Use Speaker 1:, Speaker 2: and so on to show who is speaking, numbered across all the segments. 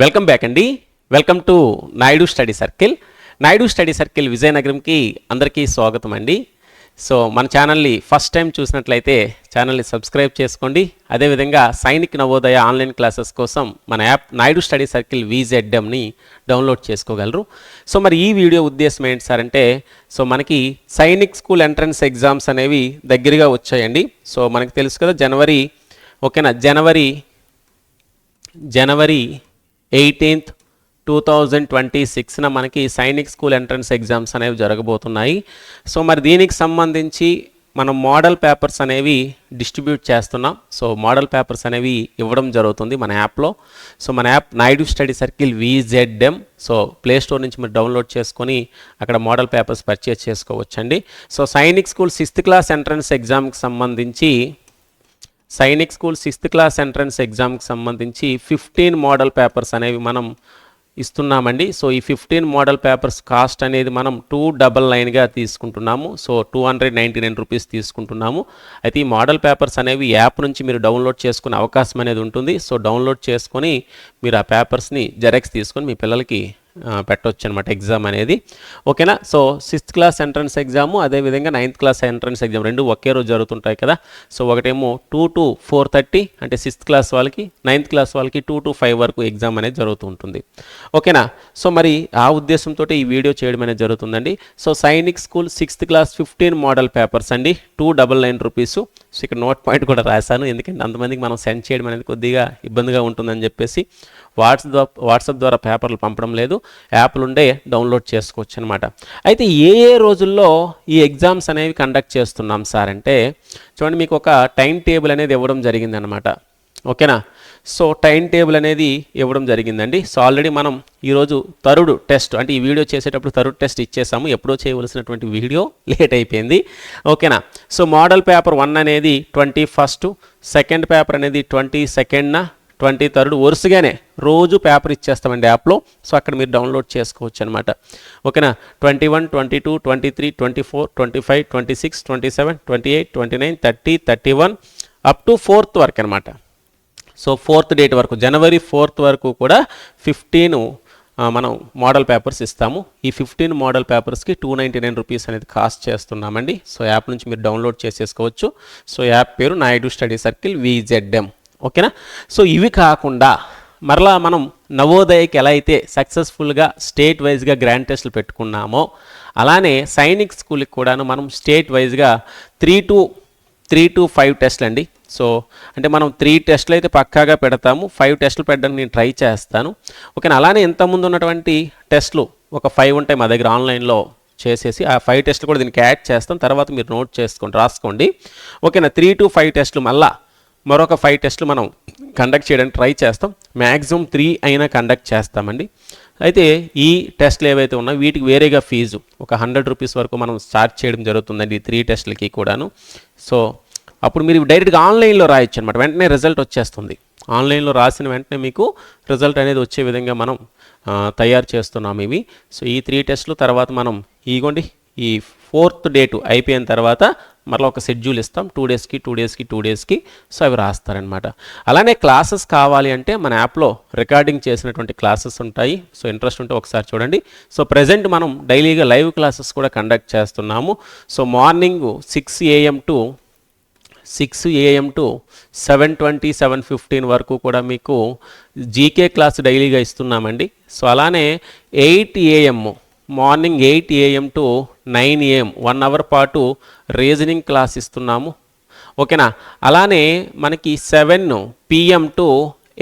Speaker 1: Welcome back అండి welcome to Naidu study circle Naidu study circle విజయనగరంకి అందరికీ స్వాగతం అండి సో మన ఛానల్ని ఫస్ట్ టైం చూసినట్లయితే ఛానల్ని సబ్స్క్రైబ్ చేసుకోండి. అదేవిధంగా సైనిక్ నవోదయ ఆన్లైన్ క్లాసెస్ కోసం మన యాప్ నాయుడు స్టడీ సర్కిల్ విజెడ్ఎంని డౌన్లోడ్ చేసుకోగలరు. సో మరి ఈ వీడియో ఉద్దేశం ఏంటి సార్ అంటే సో మనకి సైనిక్ స్కూల్ ఎంట్రన్స్ ఎగ్జామ్స్ అనేవి దగ్గరగా వచ్చాయండి సో మనకి తెలుసు కదా జనవరి ఓకేనా? జనవరి జనవరి ఎయిటీన్త్ టూ థౌజండ్ ట్వంటీ సిక్స్న మనకి సైనిక్ స్కూల్ ఎంట్రన్స్ ఎగ్జామ్స్ అనేవి జరగబోతున్నాయి. సో మరి దీనికి సంబంధించి మనం మోడల్ పేపర్స్ అనేవి డిస్ట్రిబ్యూట్ చేస్తున్నాం. సో మోడల్ పేపర్స్ అనేవి ఇవ్వడం జరుగుతుంది మన యాప్లో. సో మన app Naidu study circle VZM. So play store నుంచి మీరు డౌన్లోడ్ చేసుకొని అక్కడ మోడల్ పేపర్స్ పర్చేస్ చేసుకోవచ్చండి. So Sainik school sixth class entrance ఎగ్జామ్కి సంబంధించి Sainik school sixth class entrance ఎగ్జామ్కి సంబంధించి ఫిఫ్టీన్ మోడల్ పేపర్స్ అనేవి మనం ఇస్తున్నామండి. సో ఈ ఫిఫ్టీన్ మోడల్ పేపర్స్ కాస్ట్ అనేది మనం టూ డబల్ నైన్గా తీసుకుంటున్నాము. So two hundred ninety nine rupees తీసుకుంటున్నాము. అయితే ఈ మోడల్ పేపర్స్ అనేవి యాప్ నుంచి మీరు డౌన్లోడ్ చేసుకునే అవకాశం అనేది ఉంటుంది. సో డౌన్లోడ్ చేసుకొని మీరు ఆ పేపర్స్ని జెరాక్స్ తీసుకొని మీ పిల్లలకి పెట్టవచ్చు అనమాట ఎగ్జామ్ అనేది. ఓకేనా? So sixth class entrance exam అదేవిధంగా నైన్త్ క్లాస్ ఎంట్రన్స్ ఎగ్జామ్ రెండు ఒకే రోజు జరుగుతుంటాయి కదా. సో ఒకటేమో టూ టు ఫోర్ థర్టీ అంటే సిక్స్త్ క్లాస్ వాళ్ళకి నైన్త్ క్లాస్ వాళ్ళకి టూ టు ఫైవ్ వరకు ఎగ్జామ్ అనేది జరుగుతూ ఉంటుంది ఓకేనా? సో మరి ఆ ఉద్దేశంతో ఈ వీడియో చేయడం అనేది జరుగుతుందండి. So Sainik school sixth class fifteen model papers అండి. Two double nine rupees so ఇక్కడ నోట్ పాయింట్ కూడా రాశాను. ఎందుకంటే అంతమందికి మనం సెండ్ చేయడం అనేది కొద్దిగా ఇబ్బందిగా ఉంటుందని చెప్పేసి వాట్సాప్ ద్వారా వాట్సాప్ ద్వారా పేపర్లు పంపడం లేదు. యాప్లు ఉండే డౌన్లోడ్ చేసుకోవచ్చు అనమాట అయితే ఏ ఏ రోజుల్లో ఈ ఎగ్జామ్స్ అనేవి కండక్ట్ చేస్తున్నాం సార్ అంటే చూడండి మీకు ఒక టైం టేబుల్ అనేది ఇవ్వడం జరిగిందనమాట ఓకేనా? సో టైం టేబుల్ అనేది ఇవ్వడం జరిగిందండి. సో ఆల్రెడీ మనం ఈరోజు తరుడు టెస్ట్ అంటే ఈ వీడియో చేసేటప్పుడు తరుడు టెస్ట్ ఇచ్చేసాము. ఎప్పుడో చేయవలసినటువంటి వీడియో లేట్ అయిపోయింది. ఓకేనా? సో మోడల్ పేపర్ వన్ అనేది ట్వంటీ ఫస్ట్ సెకండ్ పేపర్ అనేది ట్వంటీ సెకండ్న ట్వంటీ థర్డ్ వరుసగానే రోజు పేపర్ ఇచ్చేస్తామండి యాప్లో. సో అక్కడ మీరు డౌన్లోడ్ చేసుకోవచ్చు అనమాట ఓకేనా? Twenty one twenty two twenty three twenty four twenty five twenty six twenty seven twenty eight twenty nine thirty thirty one up to fourth వరకు అనమాట సో ఫోర్త్ డేట్ వరకు జనవరి ఫోర్త్ వరకు కూడా ఫిఫ్టీన్ మనం మోడల్ పేపర్స్ ఇస్తాము. ఈ fifteen model పేపర్స్కి two ninety nine rupees అనేది కాస్ట్ చేస్తున్నామండి. సో యాప్ నుంచి మీరు డౌన్లోడ్ చేసేసుకోవచ్చు. సో యాప్ పేరు నాయుడు స్టడీ సర్కిల్ విజెడ్ఎం. ఓకేనా? సో ఇవి కాకుండా మరలా మనం నవోదయకి ఎలా అయితే సక్సెస్ఫుల్గా స్టేట్ వైజ్గా గ్రాండ్ టెస్ట్లు పెట్టుకున్నామో అలానే సైనిక్ స్కూల్కి కూడాను మనం స్టేట్ వైజ్గా three to three to five టెస్ట్లు అండి సో అంటే మనం త్రీ టెస్ట్లు అయితే పక్కాగా పెడతాము. ఫైవ్ టెస్ట్లు పెట్టడానికి నేను ట్రై చేస్తాను. ఓకేనా? అలానే ఇంతకుముందు ఉన్నటువంటి టెస్ట్లు ఒక ఫైవ్ ఉంటాయి మా దగ్గర ఆన్లైన్లో చేసేసి ఆ ఫైవ్ టెస్ట్లు కూడా దీనికి యాడ్ చేస్తాం తర్వాత మీరు నోట్ చేసుకోండి రాసుకోండి. ఓకేనా? త్రీ టు ఫైవ్ టెస్ట్లు మళ్ళీ మరొక ఫైవ్ టెస్ట్లు మనం కండక్ట్ చేయడానికి ట్రై చేస్తాం. మ్యాక్సిమం త్రీ అయినా కండక్ట్ చేస్తామండి. అయితే ఈ టెస్ట్లు ఏవైతే ఉన్నాయో వీటికి వేరేగా ఫీజు ఒక హండ్రెడ్ రూపీస్ వరకు మనం స్టార్ట్ చేయడం జరుగుతుందండి ఈ త్రీ టెస్ట్లకి కూడాను. సో అప్పుడు మీరు డైరెక్ట్గా ఆన్లైన్లో రాయొచ్చు అనమాట వెంటనే రిజల్ట్ వచ్చేస్తుంది. ఆన్లైన్లో రాసిన వెంటనే మీకు రిజల్ట్ అనేది వచ్చే విధంగా మనం తయారు చేస్తున్నాం ఇవి. సో ఈ త్రీ టెస్ట్లు తర్వాత మనం ఇగోండి ఈ ఫోర్త్ డేటు అయిపోయిన తర్వాత మరలా ఒక షెడ్యూల్ ఇస్తాం. టూ డేస్కి టూ డేస్కి టూ డేస్కి. సో అవి రాస్తారనమాట అలానే క్లాసెస్ కావాలి అంటే మన యాప్లో రికార్డింగ్ చేసినటువంటి క్లాసెస్ ఉంటాయి. సో ఇంట్రెస్ట్ ఉంటే ఒకసారి చూడండి. సో ప్రజెంట్ మనం డైలీగా లైవ్ క్లాసెస్ కూడా కండక్ట్ చేస్తున్నాము. So morning six AM to six AM to seven twenty seven fifteen వరకు కూడా మీకు జీకే క్లాస్ డైలీగా ఇస్తున్నామండి. సో అలానే eight AM morning eight AM to nine AM one hour పాటు రీజనింగ్ క్లాస్ ఇస్తున్నాము. ఓకేనా? అలానే మనకి seven PM to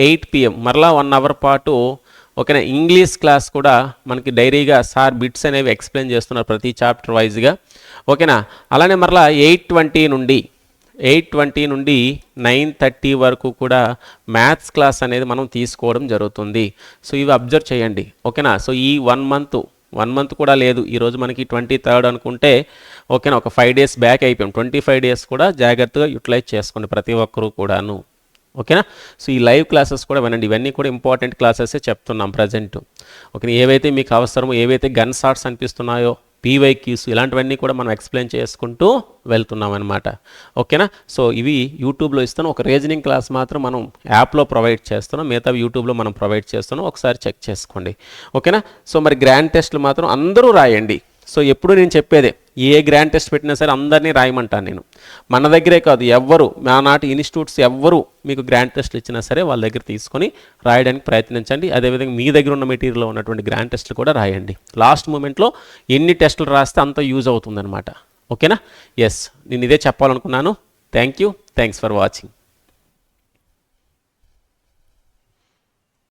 Speaker 1: eight PM మరలా వన్ అవర్ పాటు ఓకేనా? ఇంగ్లీష్ క్లాస్ కూడా మనకి డైరీగా సార్ బిట్స్ అనేవి ఎక్స్ప్లెయిన్ చేస్తున్నారు ప్రతి చాప్టర్ వైజ్గా. ఓకేనా? అలానే మరలా ఎయిట్ ట్వంటీ నుండి ఎయిట్ ట్వంటీ నుండి నైన్ థర్టీ వరకు కూడా మ్యాథ్స్ క్లాస్ అనేది మనం తీసుకోవడం జరుగుతుంది. సో ఇవి అబ్జర్వ్ చేయండి. ఓకేనా? సో ఈ వన్ మంత్ వన్ మంత్ కూడా లేదు. ఈరోజు మనకి ట్వంటీ థర్డ్ అనుకుంటే ఓకేనా ఒక ఫైవ్ డేస్ బ్యాక్ అయిపోయాం. ట్వంటీ ఫైవ్ డేస్ కూడా జాగ్రత్తగా యూటిలైజ్ చేసుకోండి ప్రతి ఒక్కరూ కూడాను. ఓకేనా? సో ఈ లైవ్ క్లాసెస్ కూడా వినండి. ఇవన్నీ కూడా ఇంపార్టెంట్ క్లాసెసే చెప్తున్నాం ప్రజెంట్. ఓకే ఏవైతే మీకు అవసరమో ఏవైతే గన్ షాట్స్ అనిపిస్తున్నాయో పీవైక్యూస్ ఇలాంటివన్నీ కూడా మనం ఎక్స్ప్లెయిన్ చేసుకుంటూ వెళ్తున్నాం అనమాట ఓకేనా? సో ఇవి యూట్యూబ్లో ఇస్తాను ఒక రీజనింగ్ క్లాస్ మాత్రం మనం యాప్లో ప్రొవైడ్ చేస్తున్నాం. మిగతా యూట్యూబ్లో మనం ప్రొవైడ్ చేస్తున్నాం. ఒకసారి చెక్ చేసుకోండి. ఓకేనా? సో మరి గ్రాండ్ టెస్ట్లు మాత్రం అందరూ రాయండి. సో ఎప్పుడు నేను చెప్పేదే ఏ గ్రాండ్ టెస్ట్ పెట్టినా సరే అందరినీ రాయమంటాను నేను. మన దగ్గరే కాదు ఎవ్వరు మా నాటి ఇన్స్టిట్యూట్స్ ఎవ్వరు మీకు గ్రాండ్ టెస్ట్లు ఇచ్చినా సరే వాళ్ళ దగ్గర తీసుకొని రాయడానికి ప్రయత్నించండి. అదేవిధంగా మీ దగ్గర ఉన్న మెటీరియల్లో ఉన్నటువంటి గ్రాండ్ టెస్ట్లు కూడా రాయండి. లాస్ట్ మూమెంట్లో ఎన్ని టెస్టులు రాస్తే అంత యూజ్ అవుతుందన్నమాట. ఓకేనా? ఎస్ నేను ఇదే చెప్పాలనుకున్నాను. Thank you thanks for watching